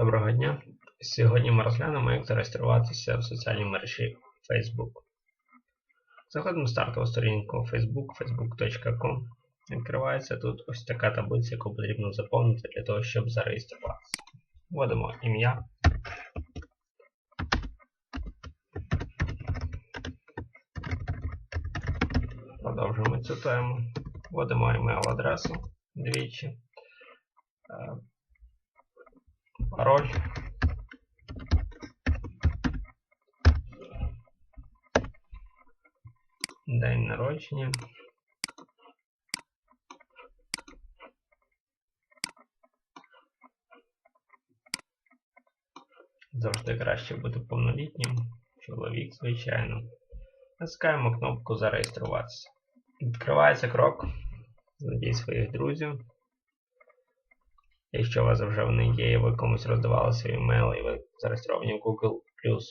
Доброго дня. Сьогодні ми розглянемо, як зареєструватися в соціальній мережі Facebook. Заходимо в стартову сторінку Facebook, facebook.com. Відкривається тут ось така таблиця, яку потрібно заповнити для того, щоб зареєструватися. Вводимо ім'я. Продовжуємо цю тему. Вводимо email-адресу двічі. Е, Пароль. День народження. Завжди краще бути повнолітнім. Чоловік, звичайно. Натискаємо кнопку Зареєструватися. Відкривається крок. Знайдіть своїх друзів. Якщо у вас вже вони є, і ви комусь роздавали свій емейл, і ви зареєстровані в Google+,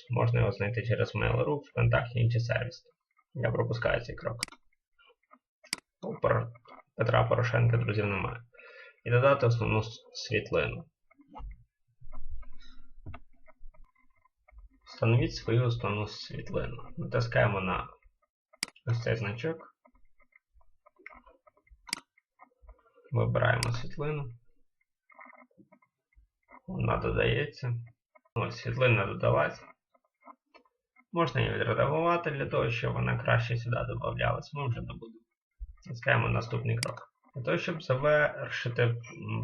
можна його знайти через Mail.ru, ВКонтакті інші сервіси. Я пропускаю цей крок. У Петра Порошенка друзів немає. І додати основну світлину. Встановіть свою основну світлину. Натискаємо на ось цей значок. Вибираємо світлину. Вона додається. Ось світлина додалась. Можна її відредагувати для того, щоб вона краще сюди додавалась. Ми вже добудемо. Натискаємо наступний крок. Для того, щоб завершити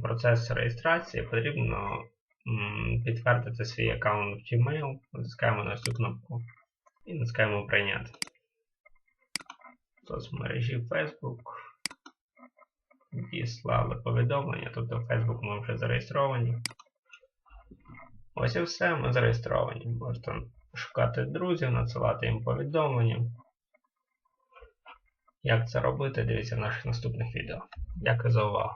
процес реєстрації, потрібно підтвердити свій аккаунт в Gmail. Натискаємо на цю кнопку і натискаємо Прийняти. Соцмережі Facebook. Діслали повідомлення, тобто в Facebook ми вже зареєстровані. Ось і все, ми зареєстровані. Можете шукати друзів, надсилати їм повідомлення. Як це робити, дивіться в наших наступних відео. Дякую за увагу.